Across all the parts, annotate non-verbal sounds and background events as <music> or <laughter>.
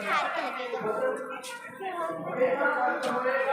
太特别了。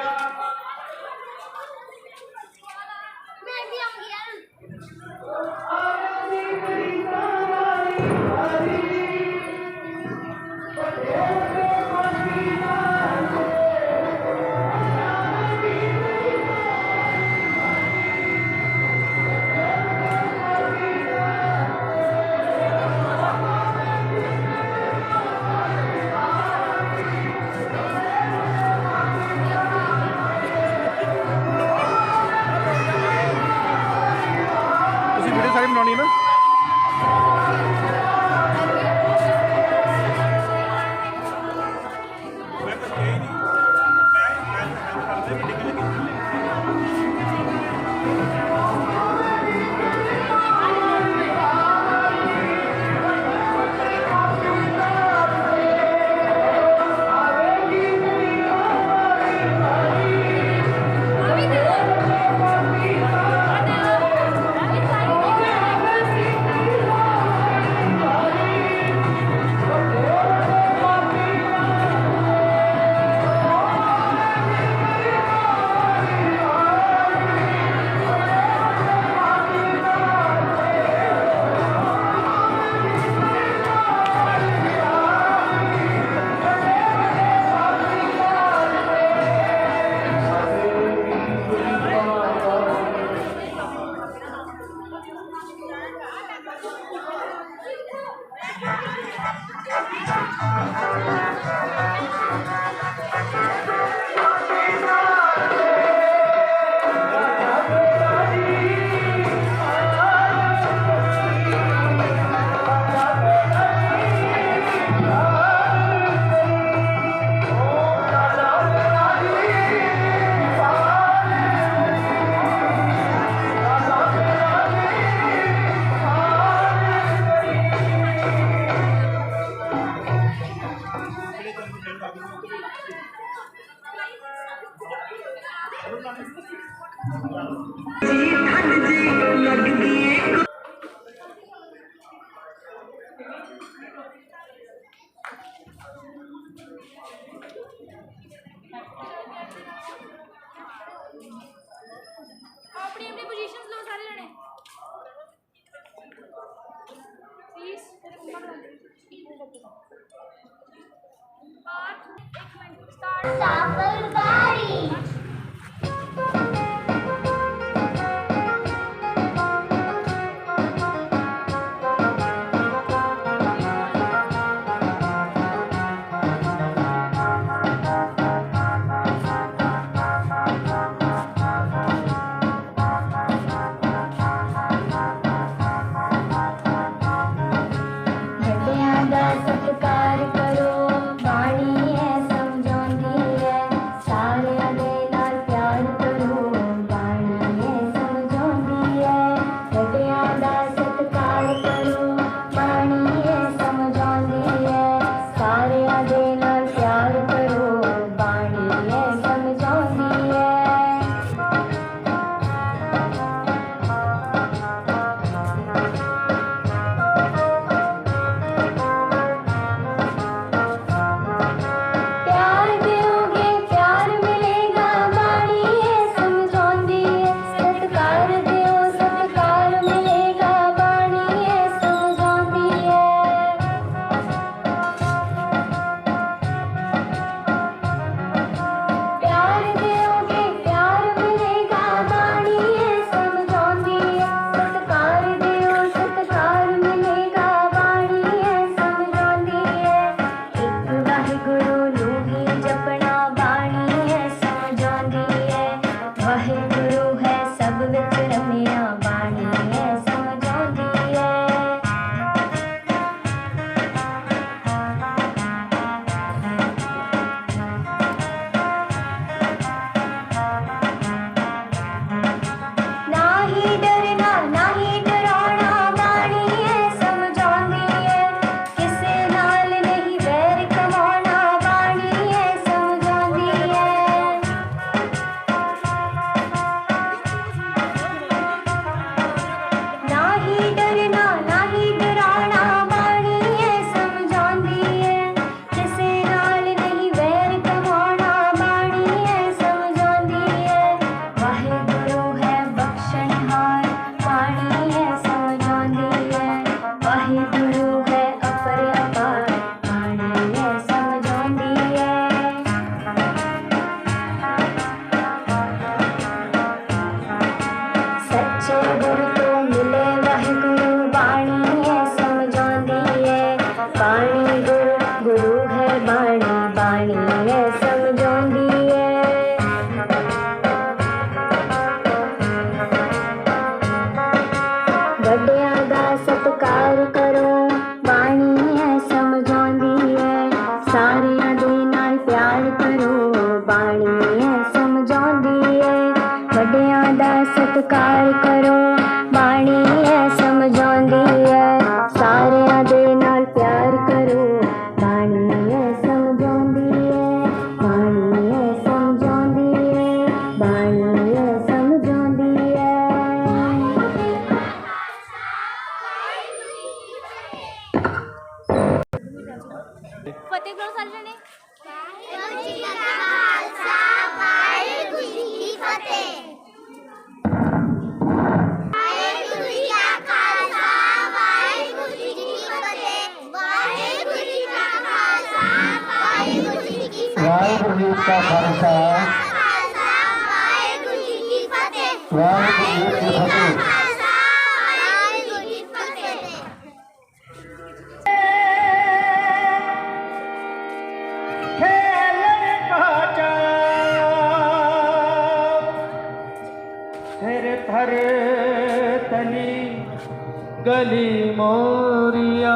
ਗਲੀ ਮੋਰੀਆ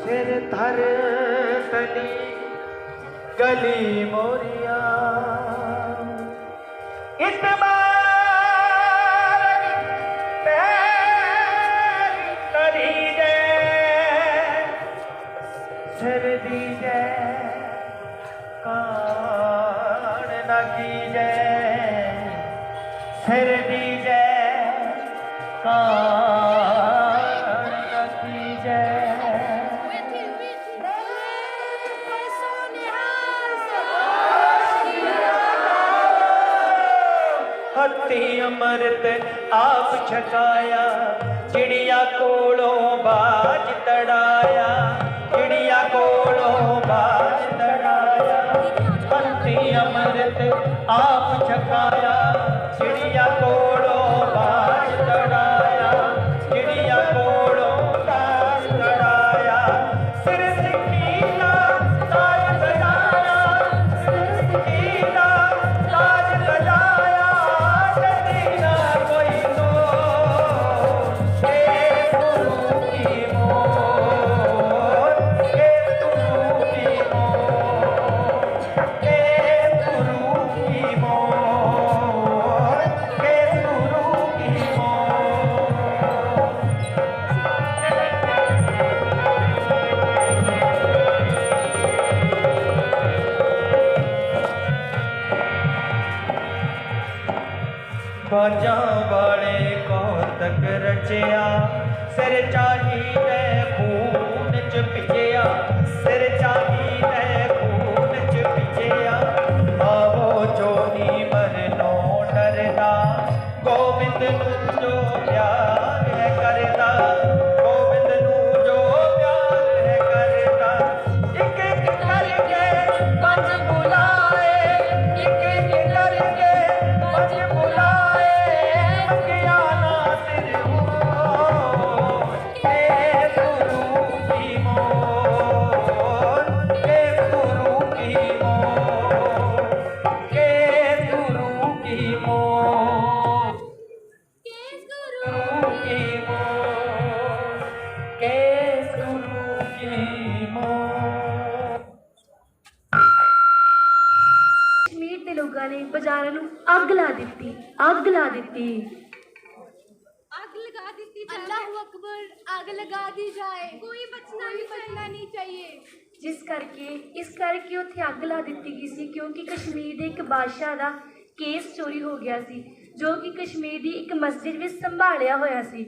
ਸਿਰ ਧਰ ਤਲੀ ਗਲੀ ਮਰਤ ਆਪ ਛਕਾਇਆ, ਚਿੜੀਆ ਕੋਲੋਂ ਬਾਜ ਤੜਾਇਆ, ਚਿੜੀਆ ਕੋਲੋਂ ਬਾਜ ਤੜਾਇਆ। ਬੰਤੀ ਅਮਰਤ ਆਪ ਛਕਾਇਆ। বেঁচে ਬਾਦਸ਼ਾਹ ਦਾ ਕੇਸ ਚੋਰੀ ਹੋ ਗਿਆ ਸੀ ਜੋ ਕਿ ਕਸ਼ਮੀਰ ਦੀ ਇੱਕ ਮਸਜਿਦ ਵਿੱਚ ਸੰਭਾਲਿਆ ਹੋਇਆ ਸੀ।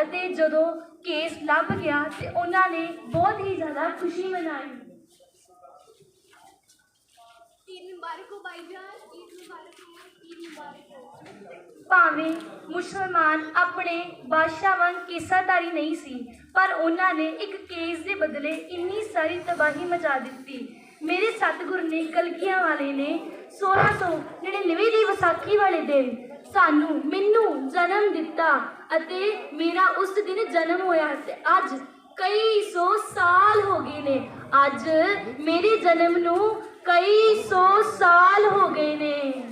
ਅਤੇ ਜਦੋਂ ਕੇਸ ਲੱਭ ਗਿਆ ਤੇ ਉਹਨਾਂ ਨੇ ਬਹੁਤ ਹੀ ਜ਼ਿਆਦਾ ਖੁਸ਼ੀ ਮਨਾਈ। ਭਾਵੇਂ ਮੁਸਲਮਾਨ ਆਪਣੇ ਬਾਦਸ਼ਾਹ ਵਾਂਗ ਕੇਸਾਧਾਰੀ ਨਹੀਂ ਸੀ ਪਰ ਉਹਨਾਂ ਨੇ ਇੱਕ ਕੇਸ ਦੇ ਬਦਲੇ ਇੰਨੀ ਸਾਰੀ ਤਬਾਹੀ ਮਚਾ ਦਿੱਤੀ। ਮੇਰੇ ਸਤਿਗੁਰ ਨੇ ਕਲਗੀਆਂ ਵਾਲੇ ਨੇ 1699 ਦੀ ਵਿਸਾਖੀ ਵਾਲੇ ਦਿਨ ਸਾਨੂੰ ਮੈਨੂੰ ਜਨਮ ਦਿੱਤਾ ਅਤੇ ਮੇਰਾ ਉਸ ਦਿਨ ਜਨਮ ਹੋਇਆ ਤੇ ਅੱਜ ਕਈ ਸੌ ਸਾਲ ਹੋ ਗਏ ਨੇ। ਅੱਜ ਮੇਰੇ ਜਨਮ ਨੂੰ ਕਈ ਸੌ ਸਾਲ ਹੋ ਗਏ ਨੇ।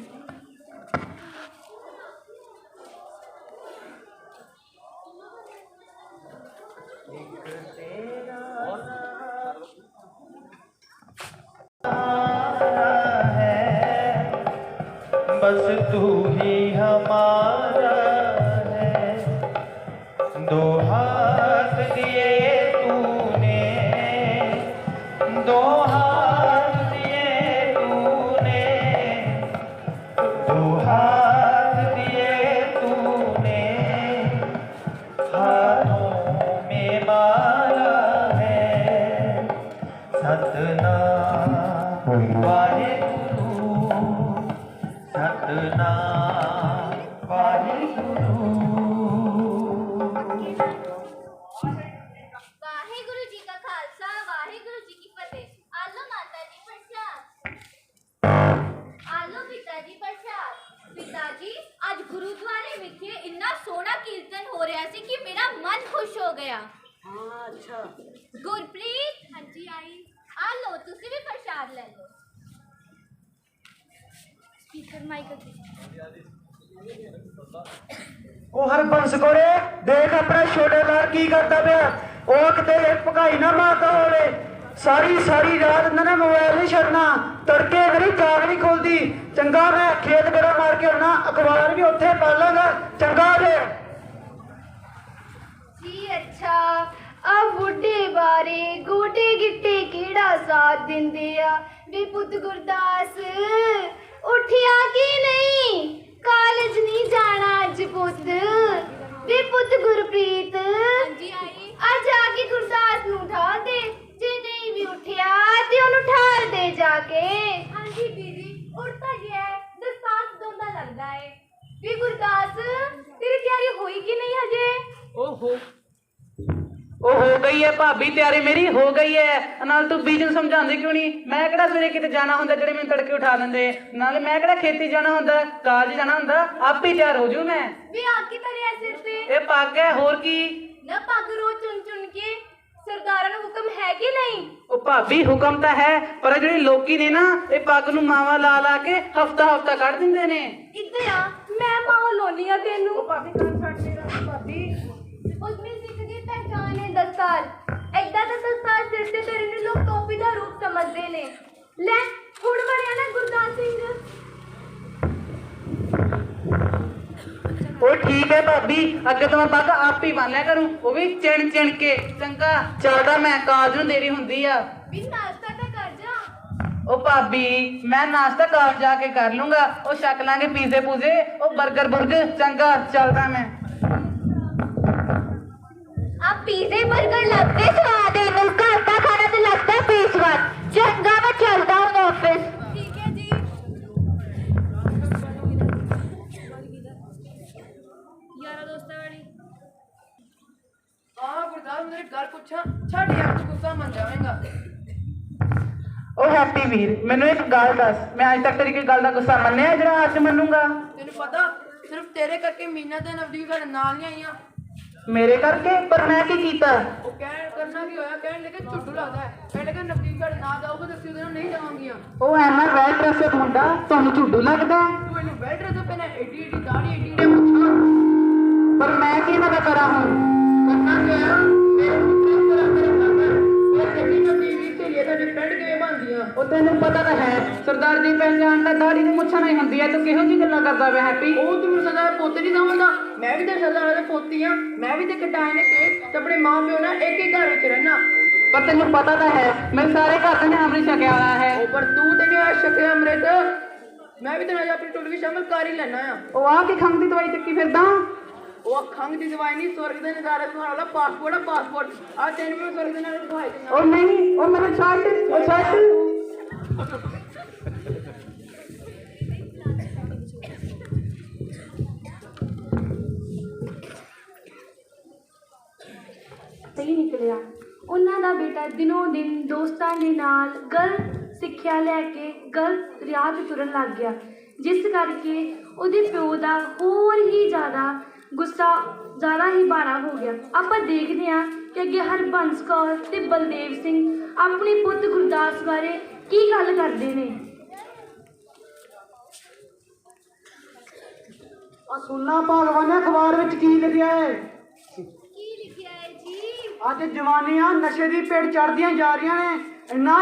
तू ਕੀ ਕਰਦਾ ਪਿਆ ਉਹ ਕਿਤੇ ਭਗਾਈ ਨਾ ਮਾਰਦਾ ਹੋਵੇ। ਸਾਰੀ ਸਾਰੀ ਰਾਤ ਇਹਨਾਂ ਨੇ ਮੋਬਾਈਲ ਨਹੀਂ ਛੱਡਣਾ। ਤੜਕੇ ਮੇਰੀ ਜਾਗ ਨਹੀਂ ਖੁੱਲਦੀ। ਚੰਗਾ ਮੈਂ ਖੇਤ ਮੇਰਾ ਮਾਰ ਕੇ ਆਉਣਾ। ਅਖਬਾਰ ਵੀ ਉੱਥੇ ਪੜ੍ਹ ਲਾਂਗਾ। ਚੰਗਾ ਜੇ। ਜੀ ਅੱਛਾ। ਆ ਬੁੱਢੇ ਬਾਰੇ ਗੋਟੇ ਗਿੱਟੇ ਕਿਹੜਾ ਸਾਥ ਦਿੰਦੇ ਆ? ਵੀ ਪੁੱਤ ਗੁਰਦਾਸ, ਉੱਠਿਆ ਕਿ ਨਹੀਂ? ਕਾਲਜ ਨਹੀਂ ਜਾਣਾ ਅੱਜ ਪੁੱਤ। ਵੀ ਪੁੱਤ ਗੁਰਪ੍ਰੀਤ। ਹਾਂਜੀ ਆਈ। ਆ ਜਾ ਕੇ ਗੁਰਦਾਸ ਨੂੰ ਉਠਾ ਦੇ। ਜੇ ਨਹੀਂ ਵੀ ਉੱਠਿਆ ਤੇ ਉਹਨੂੰ ਠਾਲ ਦੇ ਜਾ ਕੇ। ਹਾਂਜੀ ਦੀਦੀ ਉੱਠ ਤਾਂ ਗਿਆ ਹੈ। ਦਸਤਾਰ ਦੋਂਦਾ ਲੱਗਦਾ ਹੈ। ਵੀ ਗੁਰਦਾਸ ਤੇਰੀ ਤਿਆਰੀ ਹੋਈ ਕਿ ਨਹੀਂ ਹਜੇ? ਉਹ ਹੋ ਗਈ ਹੈ ਭਾਬੀ ਤਿਆਰੀ ਮੇਰੀ ਹੋ ਗਈ ਹੈ। ਨਾਲ ਤੂੰ ਬੀਜਨ ਸਮਝਾਉਂਦੀ ਕਿਉਂ ਨਹੀਂ? ਮੈਂ ਕਿਹੜਾ ਸਵੇਰੇ ਕਿਤੇ ਜਾਣਾ ਹੁੰਦਾ ਜਿਹੜੇ ਮੈਨੂੰ ਤੜਕੇ ਉਠਾ ਦਿੰਦੇ? ਨਾਲੇ ਮੈਂ ਕਿਹੜਾ ਖੇਤੀ ਜਾਣਾ ਹੁੰਦਾ ਕਾਲਜ ਜਾਣਾ ਹੁੰਦਾ? ਆਪੇ ਤਿਆਰ ਹੋ ਜੂ ਮੈਂ। ਵੀ ਆ ਕੀ ਤਰਿਆ ਸਿਰ ਤੇ? ਇਹ ਪੱਗ ਹੈ ਹੋਰ ਕੀ? ਨਾ ਪੱਗ ਰੋ ਚੁਣ ਚੁਣ ਕੇ ਸਰਦਾਰਾਂ ਨੂੰ ਹੁਕਮ ਹੈ ਕਿ ਨਹੀਂ? ਉਹ ਭਾਬੀ ਹੁਕਮ ਤਾਂ ਹੈ ਪਰ ਜਿਹੜੇ ਲੋਕੀ ਨੇ ਨਾ ਇਹ ਪੱਗ ਨੂੰ ਮਾਵਾ ਲਾ ਲਾ ਕੇ ਹਫਤਾ ਹਫਤਾ ਕੱਢ ਦਿੰਦੇ ਨੇ। ਆ? ਮੈਂ ਮਾਂ ਲੋਨੀ ਆ ਤੈਨੂੰ। ਭਾਬੀ ਦਸਤਾਰ ਐਦਾਂ ਦਾ ਦਸਤਾਰ ਸਿਰ ਤੇ ਤੇਰੇ ਨੂੰ ਲੋਕ ਟੋਪੀ ਦਾ ਰੂਪ ਸਮਝਦੇ ਨੇ। ਲੈ ਹੁਣ ਬਣਿਆ ਨਾ ਗੁਰਦਾਸ ਸਿੰਘ। ਉਹ ਠੀਕ ਹੈ ਭਾਬੀ ਅੱਗੇ ਤੋਂ ਮੈਂ ਪੱਗ ਆਪ ਹੀ ਬੰਨ ਲਿਆ ਕਰੂੰ। ਉਹ ਵੀ ਚਿਣ ਚਿਣ ਕੇ ਚੰਗਾ। ਚੱਲਦਾ ਮੈਂ ਕਾਲਜ ਨੂੰ ਦੇਰੀ ਹੁੰਦੀ ਆ। ਵੀ ਨਾਸ਼ਤਾ ਤਾਂ ਕਰ ਜਾ। ਉਹ ਭਾਬੀ ਮੈਂ ਨਾਸ਼ਤਾ ਘਰ ਜਾ ਕੇ ਕਰ ਲੂੰਗਾ। ਉਹ ਛਕ ਲਾਂਗੇ ਪੀਜ਼ੇ ਪੂਜ਼ੇ ਉਹ 버ਗਰ ਬੁਰਗਰ ਚੰਗਾ ਚੱਲਦਾ ਮੈਂ। ਆ ਪੀਜ਼ੇ 버ਗਰ ਲੱਗਦੇ ਸਵਾਦ ਇਹਨੂੰ ਘਰ ਦਾ ਖਾਣਾ ਤੇ ਲੱਗਦਾ ਬੇਸਵਾਦ ਚੰਗਾ ਮੈਂ ਚੱਲਦਾ ਹਾਂ ਆਫਿਸ ਠੀਕ ਹੈ ਜੀ। ਯਾਰਾ ਦੋਸਤਾਂ ਵਾਲੀ। ਹਾਂ ਗੁਰਦਾਸ ਮੇਰੇ ਗੱਲ ਪੁੱਛਾਂ ਛੱਡ ਯਾਰ ਤੂੰ ਗੁੱਸਾ ਮੰਨ ਜਾਵੇਂਗਾ ਉਹ ਹੈਪੀ ਵੀਰ ਮੈਨੂੰ ਇੱਕ ਗੱਲ ਦੱਸ ਮੈਂ ਅੱਜ ਤੱਕ ਤੇਰੀ ਕੋਈ ਗੱਲ ਦਾ ਗੁੱਸਾ ਮੰਨਿਆ ਜਿਹੜਾ ਅੱਜ ਮੰਨੂਗਾ? ਤੈਨੂੰ ਪਤਾ ਸਿਰਫ ਤੇਰੇ ਕਰਕੇ ਮੀਨਾ ਤੇ ਨਵਦੀਪ ਸਾਡੇ ਨਾਲ ਨਹੀਂ ਆਈਆਂ। ਮੇਰੇ ਕਰਕੇ? ਪਰ ਮੈਂ ਕੀ ਕੀਤਾ? ਉਹ ਕਹਿਣ ਕਰਨਾ ਕੀ ਹੋਇਆ? ਕਹਿਣ ਲੱਗੇ ਝੁੱਡੂ ਲੱਗਦਾ ਹੈ। ਕਹਿਣ ਲੱਗੇ ਸਾਡੇ ਨਾਲ ਜਾਊਗਾ ਤੇ ਅਸੀਂ ਉਹਦੇ ਨਾਲ ਨਹੀਂ ਜਾਵਾਂਗੀਆਂ। ਉਹ ਐਨਾ ਵੈਲ ਡਰੈਸਡ ਮੁੰਡਾ ਤੁਹਾਨੂੰ ਝੂਡੂ ਲੱਗਦਾ ਹੈ? ਤੂੰ ਇਹਨੂੰ ਬੈਠ ਰਿਹਾ ਤੇ ਪਹਿਲਾਂ ਏਡੀ ਏਡੀ ਦਾੜੀ ਏਡੀ ਏਡੀ ਮੁੱਛਾਂ ਪਰ ਮੈਂ ਕੀ ਦਾ ਕਰਾਂ ਹੁਣ? ਕਰਨਾ ਕੀ ਹੋਇਆ? ਮੇਰੇ ਪੁੱਤਰ ਕਰਾ ਮੇਰੇ ਨਾਲ ਇਹ ਚੱਲੀ ਨਾ ਟੀਵੀ ਤੇ ਇਹ ਤਾਂ ਡਿਪੈਂਡ ਕਿਵੇਂ ਬਣਦੀਆਂ। ਉਹ ਤੈਨੂੰ ਪਤਾ ਤਾਂ ਹੈ ਸਰਦਾਰ ਦੀ ਪਹਿਚਾਣ ਤਾਂ ਦਾੜੀ ਦੀ ਮੁੱਛਾਂ ਨਹੀਂ ਹੁੰਦੀ ਹੈ ਤੂੰ ਕਿਹੋ ਜਿਹੀ ਗੱਲਾਂ ਕਰਦਾ ਪਿਆ ਹੈਪੀ ਉਹ ਤੂੰ ਮੈਨੂੰ ਸਦਾ ਪੋਤੇ ਨਹੀਂ ਸਮਝਦਾ ਮੈਂ ਵੀ ਤੇ ਸਦਾ ਦੇ ਪੋਤੀ ਆ। ਮੈਂ ਵੀ ਤੇ ਕਟਾਏ ਨੇ ਕੇ ਤੇ ਆਪਣੇ ਮਾਂ ਪਿਓ ਨਾਲ ਇੱਕ ਹੀ ਘਰ ਵਿੱਚ ਰਹਿਣਾ ਪਰ ਤੈਨੂੰ ਪਤਾ ਤਾਂ ਹੈ ਮੇਰੇ ਸਾਰੇ ਘਰ ਦੇ ਨੇ ਅੰਮ੍ਰਿਤ ਛਕਿਆ ਹੋਇਆ ਹੈ। ਉਹ ਪਰ ਤੂੰ ਤੇ ਨਹੀਂ ਆ ਸ਼ਕਿਆ ਅੰਮ੍ਰਿਤ। ਮੈਂ ਵੀ ਤੇ ਅੱਜ ਆਪਣੀ ਟੁੱਟ ਵੀ ਸ਼ਾਮਲ ਕਰ ਹੀ ਲੈਣਾ ਆ। ਉਹ ਆ ਕੇ ਖੰਗ ਦੀ ਦਵਾਈ ਚੱਕੀ ਫਿਰਦਾ? ਉਹ ਖੰਗ ਦੀ ਦਵਾਈ ਨਹੀਂ ਸਵਰਗ ਦੇ ਨਜ਼ਾਰੇ ਸੁਹਾਣ ਵਾਲਾ ਪਾਸਪੋਰਟ ਆ ਪਾਸਪੋਰਟ ਆ ਤੈਨੂੰ ਵੀ ਸਵਰਗ ਦੇ ਨਾਲ ਦਵਾਈ ਦਿੰਦਾ। ਉਹ ਨਹੀਂ ਉਹ ਮੈਨੂੰ ਛੱਡ ਉਹ ਛੱਡ। ਨਿਕਲਿਆ। ਉਹਨਾਂ ਦਾ ਬੇਟਾ ਦਿਨੋਂ ਦਿਨ ਦੋਸਤਾਂ ਦੇ ਨਾਲ ਗਲਤ ਸਿੱਖਿਆ ਲੈ ਕੇ ਗਲਤ ਰਾਹ ਤੇ ਤੁਰਨ ਲੱਗ ਗਿਆ। ਜਿਸ ਕਰਕੇ ਉਹਦੇ ਪਿਓ ਦਾ ਹੋਰ ਹੀ ਜ਼ਿਆਦਾ ਗੁੱਸਾ, ਜ਼ਿਆਦਾ ਹੀ ਬਾਰਾ ਹੋ ਗਿਆ। ਆਪਾਂ ਦੇਖਦੇ ਹਾਂ ਕਿ ਅੱਗੇ ਹਰਬੰਸ ਕੌਰ ਤੇ ਬਲਦੇਵ ਸਿੰਘ ਆਪਣੇ ਪੁੱਤ ਗੁਰਦਾਸ ਬਾਰੇ ਕੀ ਗੱਲ ਕਰਦੇ ਨੇ। ਆ ਸੁਣਨਾ, ਭਗਵਾਨ ਅਖਬਾਰ ਵਿੱਚ ਕੀ ਲਿਖਿਆ ਹੈ? ਅੱਜ ਜਵਾਨੀਆਂ ਨਸ਼ੇ ਦੀ ਪੇੜ ਚੜਦੀਆਂ ਜਾ ਰਹੀਆਂ ਨੇ। ਇੰਨਾ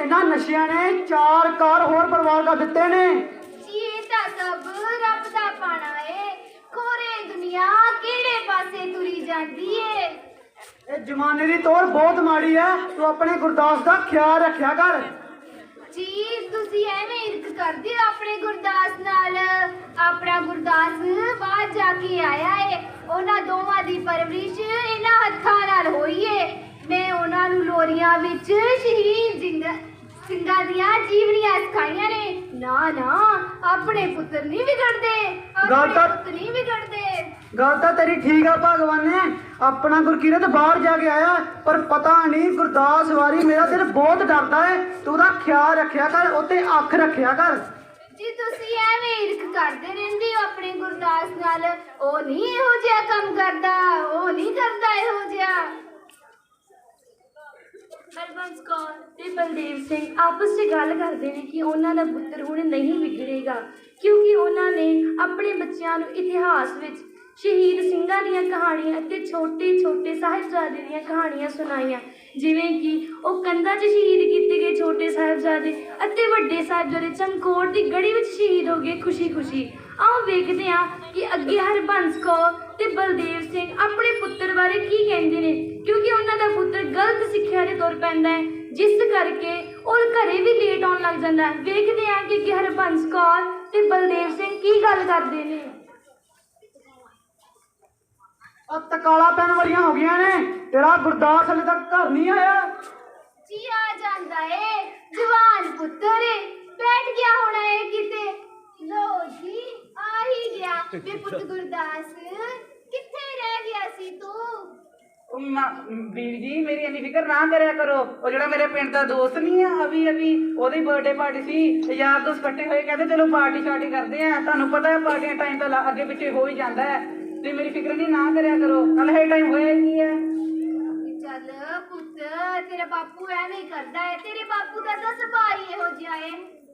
ਇੰਨਾ ਨਸ਼ਿਆਂ ਨੇ ਚਾਰ ਕਾਰ ਹੋਰ ਬਰਬਾਦ ਕਰ ਦਿੱਤੇ ਨੇ। ਜੀ ਇਹ ਤਾਂ ਸਭ ਰੱਬ ਦਾ ਪਾਣਾ ਏ। ਖੋਰੇ ਦੁਨੀਆ ਕਿਹੜੇ ਪਾਸੇ ਤੁਰੀ ਜਾਂਦੀ ਏ? ਇਹ ਜਮਾਨੇ ਦੀ ਤੋਰ ਬਹੁਤ ਮਾੜੀ ਹੈ। ਤੂੰ ਆਪਣੇ ਗੁਰਦਾਸ ਦਾ ਖਿਆਲ ਰੱਖਿਆ ਕਰ। ਜੀ ਤੁਸੀਂ ਐਵੇਂ ਇਰਕ ਕਰਦੇ ਹੋ ਆਪਣੇ ਗੁਰਦਾਸ ਨਾਲ? ਆਪਣਾ ਗੁਰਦਾਸ ਬਾਹਰ ਜਾ ਕੇ ਆਇਆ ਏ। ਉਹਨਾਂ ਦੋਵਾਂ ਦੀ ਪਰਵਰਿਸ਼ ਇਹਨਾਂ ਹੱਥਾਂ ਨਾਲ ਹੋਈ ਏ। ਮੈਂ ਉਹਨਾਂ ਨੂੰ ਲੋਰੀਆਂ ਵਿੱਚ ਸ਼ਹੀਦ ਜਿੰਦਾ ਸਿੰਘਾਂ ਦੀਆਂ ਜੀਵਨੀਆਂ ਸਿਖਾਈਆਂ ਨੇ। ਨਾ ਨਾ ਆਪਣੇ ਪੁੱਤਰ ਨਹੀਂ ਵਿਗੜਦੇ। ਗੱਲ ਆਪਣੇ ਤਾਂ- ਪੁੱਤ ਨਹੀਂ ਵਿਗੜਦੇ। ਗੱਲ ਤਾਂ ਤੇਰੀ ਠੀਕ ਆ ਭਗਵਾਨ ਨੇ। ਆਪਣਾ ਗੁਰਕੀਰਤ ਬਾਹਰ ਜਾ ਕੇ ਆਇਆ ਪਰ ਪਤਾ ਨਹੀਂ ਗੁਰਦਾਸ ਵਾਰੀ ਮੇਰਾ ਦਿਲ ਬਹੁਤ ਡਰਦਾ ਹੈ ਤੂੰ ਉਹਦਾ ਖਿਆਲ ਰੱਖਿਆ ਕਰ ਉੱਤੇ ਅੱਖ ਰੱਖਿਆ ਕਰ। ਜੀ ਤੁਸੀਂ ਐਵੇਂ ਇਰਕ ਕਰਦੇ ਰਹਿੰਦੇ ਹੋ ਆਪਣੇ ਗੁਰਦਾਸ ਨਾਲ। ਉਹ ਨਹੀਂ ਇਹੋ ਜਿਹਾ ਕੰਮ ਕਰਦਾ ਉਹ ਨਹੀਂ ਕਰਦਾ ਇਹੋ ਜਿਹਾ। ਹਰਬੰਸ ਕੌਰ ਤੇ ਬਲਦੇਵ ਸਿੰਘ ਆਪਸ 'ਚ ਗੱਲ ਕਰਦੇ ਨੇ ਕਿ ਉਹਨਾਂ ਦਾ ਪੁੱਤਰ ਹੁਣ ਨਹੀਂ ਵਿਗੜੇਗਾ, ਕਿਉਂਕਿ ਉਹਨਾਂ ਨੇ ਆਪਣੇ ਬੱਚਿਆਂ ਨੂੰ ਇਤਿਹਾਸ ਵਿੱਚ ਸ਼ਹੀਦ ਸਿੰਘਾਂ ਦੀਆਂ ਕਹਾਣੀਆਂ ਅਤੇ ਛੋਟੇ-ਛੋਟੇ ਸਾਹਿਬਜ਼ਾਦੇ ਦੀਆਂ ਕਹਾਣੀਆਂ ਸੁਣਾਈਆਂ। ਜਿਵੇਂ ਕਿ ਉਹ ਕੰਧਾਂ 'ਚ ਸ਼ਹੀਦ ਕੀਤੇ ਗਏ ਛੋਟੇ ਸਾਹਿਬਜ਼ਾਦੇ ਅਤੇ ਵੱਡੇ ਸਾਹਿਬਜ਼ਾਦੇ ਚਮਕੌਰ ਦੀ ਗੜੀ ਵਿੱਚ ਸ਼ਹੀਦ ਹੋ ਗਏ ਖੁਸ਼ੀ-ਖੁਸ਼ੀ। ਆਓ ਵੇਖਦੇ ਹਾਂ ਕਿ ਅੱਗੇ ਹਰਬੰਸ ਕੌਰ ਤੇ ਬਲਦੇਵ ਸਿੰਘ ਆਪਣੇ ਪੁੱਤਰ ਬਾਰੇ ਕੀ ਕਹਿੰਦੇ ਨੇ? ਕਿਉਂਕਿ ਉਹਨਾਂ ਦਾ ਪੁੱਤਰ ਗਲਤ ਸਿੱਖਿਆ ਦੇ ਤੁਰ ਪੈਂਦਾ ਹੈ ਜਿਸ ਕਰਕੇ ਉਹ ਘਰੇ ਵੀ ਲੇਟ ਆਉਣ ਲੱਗ ਜਾਂਦਾ ਹੈ। ਵੇਖਦੇ ਹਾਂ ਕਿ ਹਰਬੰਸ ਕੌਰ ਤੇ ਬਲਦੇਵ ਸਿੰਘ ਕੀ ਗੱਲ ਕਰਦੇ ਨੇ। ਆ ਤਕਾਲਾ ਪੈਣ ਵਾਲੀਆਂ ਹੋ ਗਈਆਂ ਨੇ। ਤੇਰਾ ਗੁਰਦਾਸ ਹਲੇ ਤੱਕ ਘਰ ਨਹੀਂ ਆਇਆ। ਜੀ ਆ ਜਾਂਦਾ ਏ। ਜਵਾਨ ਪੁੱਤਰ ਏ। ਬੈਠ ਗਿਆ ਹੋਣਾ ਏ ਕਿਤੇ। ਲੋ ਜੀ ਆ ਹੀ ਗਿਆ। ਵੇ ਪੁੱਤ ਗੁਰਦਾਸ। ਉਹ ਮਾ- ਵੀਰ ਜੀ ਮੇਰੀ ਇੰਨੀ ਫਿਕਰ ਨਾ ਕਰਿਆ ਕਰੋ। ਉਹ ਜਿਹੜਾ ਮੇਰੇ ਪਿੰਡ ਦਾ ਦੋਸਤ ਨਹੀਂ ਆ ਅਭੀ ਅਭੀ ਉਹਦੀ ਬਰਥਡੇ ਪਾਰਟੀ ਸੀ ਤੇ ਯਾਰ ਦੋਸਤ ਇਕੱਠੇ ਹੋਏ ਕਹਿੰਦੇ ਚਲੋ ਪਾਰਟੀ ਸ਼ਾਰਟੀ ਕਰਦੇ ਆ। ਤੁਹਾਨੂੰ ਪਤਾ ਹੈ ਪਾਰਟੀਆਂ ਟਾਈਮ ਤਾਂ ਲਾ- ਅੱਗੇ ਪਿੱਛੇ ਹੋ ਹੀ ਜਾਂਦਾ ਹੈ। ਤੇ ਮੇਰੀ ਫਿਕਰ ਨਹੀਂ ਨਾ ਕਰਿਆ ਕਰੋ। ਕੱਲ ਹੈ ਟਾਈਮ ਹੋਇਆ ਹੀ ਨਹੀਂ ਹੈ? ਵੀ ਚੱਲ ਪੁੱਤ ਤੇਰਾ ਬਾਪੂ ਐਵੇਂ ਹੀ ਕਰਦਾ ਏ ਤੇਰੇ ਬਾਪੂ ਦਾ ਤਾਂ ਸੁਭਾਅ ਹੀ ਇਹੋ ਜਿਹਾ ਏ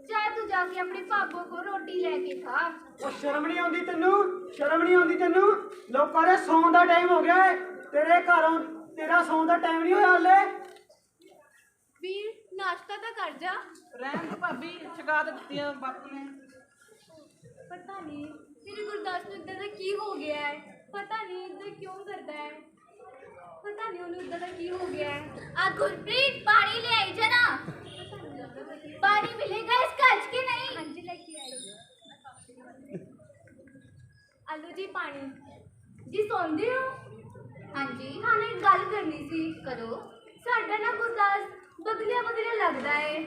ਜਾ ਤੂੰ ਜਾ ਕੇ ਆਪਣੇ ਪਾਪੋ ਕੋ ਰੋਟੀ ਲੈ ਕੇ ਖਾ। ਉਹ ਸ਼ਰਮ ਨਹੀਂ ਆਉਂਦੀ ਤੈਨੂੰ? ਸ਼ਰਮ ਨਹੀਂ ਆਉਂਦੀ ਤੈਨੂੰ? ਲੋਕਾਂ ਦੇ ਸੌਣ ਦਾ ਟਾਈਮ ਹੋ ਗਿਆ ਏ ਤੇਰੇ ਘਰੋਂ ਤੇਰਾ ਸੌਣ ਦਾ ਟਾਈਮ ਨਹੀਂ ਹੋਇਆ ਹਲੇ। ਵੀਰ ਨਾਸ਼ਤਾ ਤਾਂ ਕਰ ਜਾ। ਰਹਿਣ ਤੋਂ ਭਾਬੀ ਛਕਾ ਤਾਂ ਦਿੱਤੀਆਂ ਬਾਪੂ ਨੇ। ਪਤਾ ਨਹੀਂ ਮੇਰੇ ਗੁਰਦਾਸ ਨੂੰ ਇਦਾਂ ਦਾ ਕੀ ਹੋ ਗਿਆ ਹੈ? ਪਤਾ ਨਹੀਂ ਇਦਾਂ ਕਿਉਂ ਕਰਦਾ ਹੈ? ਪਤਾ ਨਹੀਂ ਉਹਨੂੰ ਇਦਾਂ ਦਾ ਕੀ ਹੋ ਗਿਆ ਹੈ? ਆ ਗੁਰਪ੍ਰੀਤ ਪਾਣੀ ਲੈ ਆਈ ਜਨਾ ਪਾਣੀ ਮਿਲੇਗਾ ਇਸ ਘਰ 'ਚ ਕਿ ਨਹੀਂ? ਹਾਂਜੀ ਲੈ ਕੇ ਆਈ। ਆਲੂ ਜੀ ਪਾਣੀ। ਜੀ ਸੌਂਦੇ ਹੋ? ਹਾਂਜੀ। ਹਾਂ ਇੱਕ ਗੱਲ ਕਰਨੀ ਸੀ, ਕਰੋ। ਸਾਡਾ ਨਾ ਗੁਰਦਾਸ ਬਦਲਿਆ ਬਦਲਿਆ ਲੱਗਦਾ ਏ।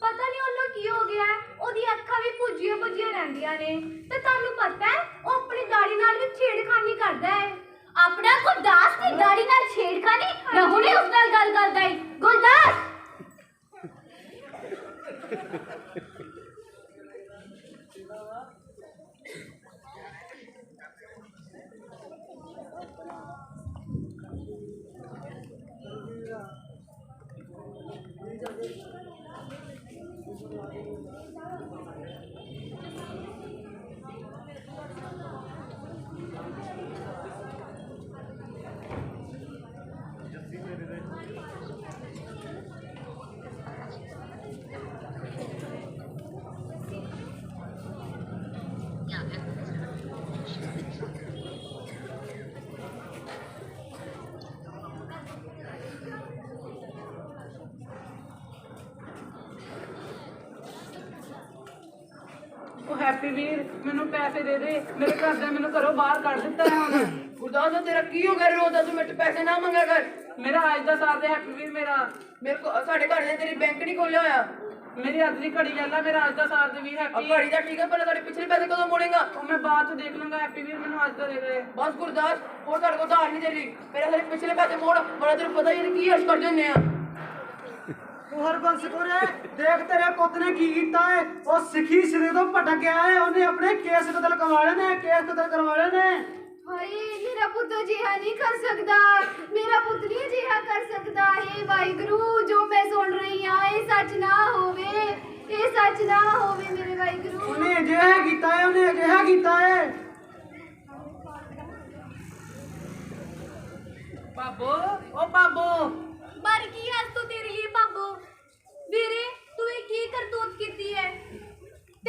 ਪਤਾ ਨਹੀਂ ਉਹਨੂੰ ਕੀ ਹੋ ਗਿਆ ਉਹਦੀ ਅੱਖਾਂ ਵੀ ਪੁੱਜੀਆਂ ਪੁੱਜੀਆਂ ਰਹਿੰਦੀਆਂ ਨੇ। ਤੇ ਤੁਹਾਨੂੰ ਪਤਾ ਹੈ, ਉਹ ਆਪਣੀ ਦਾੜੀ ਨਾਲ ਵੀ ਛੇੜਖਾਨੀ ਕਰਦਾ ਹੈ ਆਪਣਾ ਗੁਰਦਾਸ ਦੀ ਦਾੜੀ ਨਾਲ ਛੇੜਖਾਨੀ? ਮੈਂ ਹੁਣੇ ਉਸ ਨਾਲ ਗੱਲ ਕਰਦਾ ਏ ਗੁਰਦਾਸ ਉਹ ਹੈਪੀ ਵੀਰ ਮੈਨੂੰ ਪੈਸੇ ਦੇ ਦੇ ਮੇਰੇ ਘਰ ਦੇ ਮੈਨੂੰ ਘਰੋਂ ਬਾਹਰ ਕੱਢ ਦਿੱਤਾ ਹੈ ਹੁਣ। ਗੁਰਦਾਸ ਦਾ ਤੇਰਾ ਕੀ ਹੋ ਗਿਆ ਰੋਦਾ ਤੂੰ ਮੇਰੇ ਤੋਂ ਪੈਸੇ ਨਾ ਮੰਗਿਆ ਕਰ। ਮੇਰਾ ਅੱਜ ਦਾ ਸਾਥ ਹੈ ਹੈਪੀ ਵੀਰ ਮੇਰਾ। ਮੇਰੇ ਕੋ ਸਾਡੇ ਘਰ ਨੇ ਤੇਰੀ ਬੈਂਕ ਨਹੀਂ ਖੋਲਿਆ ਹੋਇਆ। ਮੇਰੀ ਅੱਜ ਦੀ ਘੜੀ ਲੈ ਮੇਰਾ ਅੱਜ ਦਾ ਸਾਥ ਦੇ ਵੀਰ ਹੈਪੀ ਘੜੀ ਦਾ ਠੀਕ ਹੈ ਪਰ ਸਾਡੇ ਪਿਛਲੇ ਪੈਸੇ ਕਦੋਂ ਮੋੜੇਗਾ? ਉਹ ਮੈਂ ਬਾਅਦ ਚ ਦੇਖ ਲੂੰਗਾ ਹੈਪੀ ਵੀਰ ਮੈਨੂੰ ਅੱਜ ਦਾ ਦੇ ਦੇ। ਬਸ ਗੁਰਦਾਸ ਹੋਰ ਤੁਹਾਡੇ ਕੋਲ ਧਾਰ ਨਹੀਂ ਦੇ ਰਹੀ ਮੇਰੇ ਸਾਰੇ ਪਿਛਲੇ ਪੈਸੇ ਮੋੜ ਬੜਾ ਤੈਨੂੰ ਪਤਾ ਹੀ ਨਹੀਂ ਕੀ ਹਸ਼ ਕਰ ਜੰਨੇ ਆ। ਤੂੰ ਹਰਬੰਸ ਕੋਰੇ ਦੇਖ ਤੇਰੇ ਪੁੱਤ ਨੇ ਕੀ ਕੀਤਾ ਏ? ਉਹ ਸਿੱਖੀ ਸਿਰੇ ਤੋਂ ਭਟਕ ਗਿਆ ਏ। ਉਹਨੇ ਆਪਣੇ ਕੇਸ ਕਤਲ ਕਰਵਾ ਲਏ ਨੇ ਕੇਸ ਕਤਲ ਕਰਵਾ ਲਏ ਨੇ ਹਾਏ ਮੇਰਾ ਪੁੱਤ ਅਜਿਹਾ ਨਹੀਂ ਕਰ ਸਕਦਾ। ਮੇਰਾ ਪੁੱਤ ਨਹੀਂ ਅਜਿਹਾ ਕਰ ਸਕਦਾ। ਇਹ ਵਾਹਿਗੁਰੂ ਜੋ ਮੈਂ ਸੁਣ ਰਹੀ ਹਾਂ ਇਹ ਸੱਚ ਨਾ ਹੋਵੇ। ਇਹ ਸੱਚ ਨਾ ਹੋਵੇ ਮੇਰੇ ਵਾਹਿਗੁਰੂ। ਉਹਨੇ ਅਜਿਹਾ ਕੀਤਾ ਏ ਉਹਨੇ ਅਜਿਹਾ ਕੀਤਾ ਏ। ਬਾਬੋ ਉਹ ਬਾਬੋ। ਮਰ ਗਈ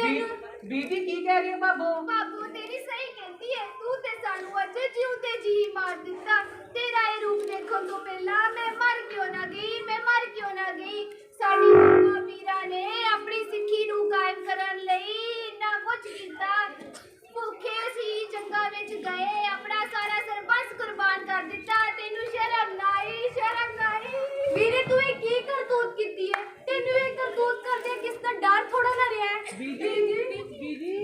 ਅੱਜ ਤੋਂ ਤੇਰੇ ਲਈ ਬਾਬੂ ਕੀ ਤੈਨੂੰ ਕਹਿ ਰਹੀ ਹੈ ਬਾਬੂ ਬਾਬੂ ਤੇਰੀ ਸਹੀ ਕਹਿੰਦੀ ਹੈ। ਤੂੰ ਤੇ ਸਾਨੂੰ ਅੱਜ ਜਿਉਂਦੇ ਜੀ ਮਾਰ ਦਿੱਤਾ। ਤੇਰਾ ਇਹ ਰੂਪ ਦੇਖਣ ਤੋਂ ਪਹਿਲਾਂ ਮੈਂ ਮਰ ਕਿਉਂ ਨਾ ਗਈ ਮੈਂ ਮਰ ਕਿਉਂ ਨਾ ਗਈ? ਸਾਡੀ ਮਾਂ ਵੀਰਾਂ ਨੇ ਆਪਣੀ ਸਿੱਖੀ ਨੂੰ ਕਾਇਮ ਕਰਨ ਲਈ ਇੰਨਾ ਕੁਝ ਕੀਤਾ। ਭੁੱਖੇ ਸੀ ਜੰਗਾਂ ਵਿੱਚ ਗਏ ਆਪਣਾ ਸਾਰਾ ਸਰਬੰਸ ਕੁਰਬਾਨ ਕਰ ਦਿੱਤਾ। ਤੈਨੂੰ ਸ਼ਰਮ ਨਾ ਆਈ ਸ਼ਰਮ ਨਾ ਵੀਰੇ ਤੂੰ ਇਹ ਕੀ ਕਰਤੂਤ ਕੀਤੀ ਹੈ ਤੈਨੂੰ ਇਹ ਕਰਤੂਤ ਕਰਦੇ ਕਿਸ ਦਾ ਡਰ ਥੋੜਾ ਨਾ ਰਿਹਾ ਹੈ ਬੀਜੀ ਬੀਜੀ।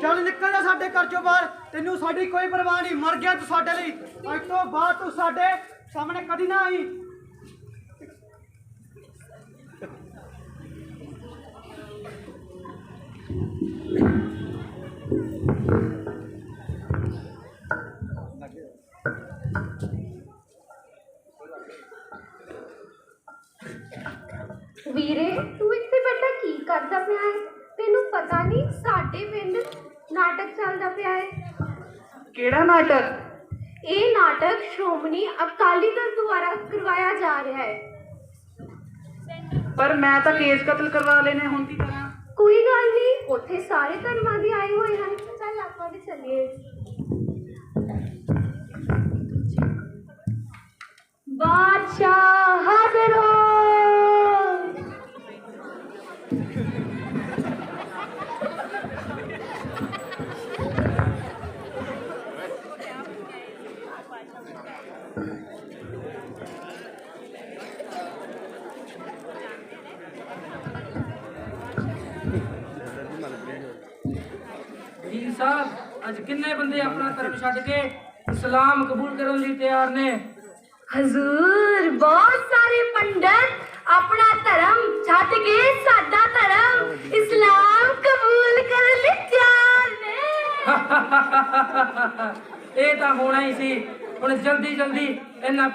ਚੱਲ ਨਿਕਲ ਜਾ ਸਾਡੇ ਘਰ ਚੋਂ ਬਾਹਰ। ਤੈਨੂੰ ਸਾਡੀ ਕੋਈ ਪਰਵਾਹ ਨਹੀਂ ਮਰ ਗਿਆ ਤੂੰ ਸਾਡੇ ਲਈ। ਅੱਜ ਤੋਂ ਬਾਅਦ ਤੂੰ ਸਾਡੇ ਸਾਹਮਣੇ ਕਦੀ ਨਾ ਆਈ। ਵੀਰੇ ਤੂੰ ਇੱਥੇ ਬੈਠਾ ਕੀ ਕਰਦਾ ਪਿਆ ਹੈ ਤੈਨੂੰ ਪਤਾ ਨਹੀਂ ਸਾਡੇ ਪਿੰਡ ਨਾਟਕ ਚੱਲਦਾ ਪਿਆ ਹੈ ਕਿਹੜਾ ਨਾਟਕ? ਇਹ ਨਾਟਕ ਸ਼੍ਰੋਮਣੀ ਅਕਾਲੀ ਦਲ ਦੁਆਰਾ ਕਰਵਾਇਆ ਜਾ ਰਿਹਾ ਹੈ ਪਰ ਮੈਂ ਤਾਂ ਕੇਸ ਕਤਲ ਕਰਵਾ ਲੈਨੇ ਹੁਣ ਕੀ ਕਰਾਂ ਕੋਈ ਗੱਲ ਨਹੀਂ ਉੱਥੇ ਸਾਰੇ ਧਰਮਾਂ ਦੇ ਆਏ ਹੋਏ ਹਨ। ਚੱਲ ਆਪਾਂ ਵੀ ਚੱਲੀਏ। ਬਾਦਸ਼ਾਹ ਕਿੰਨੇ ਬੰਦੇ ਆਪਣਾ ਧਰਮ ਛੱਡ ਕੇ ਇਸਲਾਮ ਕਬੂਲ ਕਰਨ ਲਈ ਤਿਆਰ ਨੇ? ਹਜ਼ੂਰ ਬਹੁਤ ਸਾਰੇ ਪੰਡਤ ਆਪਣਾ ਧਰਮ ਛੱਡ ਕੇ ਸਾਡਾ ਧਰਮ ਇਸਲਾਮ ਕਬੂਲ ਕਰਨ ਲਈ ਤਿਆਰ ਨੇ। <laughs> ਇਹ ਤਾਂ ਹੋਣਾ ਹੀ ਸੀ। ਹੁਣ ਜਲਦੀ ਜਲਦੀ ਇਹਨਾਂ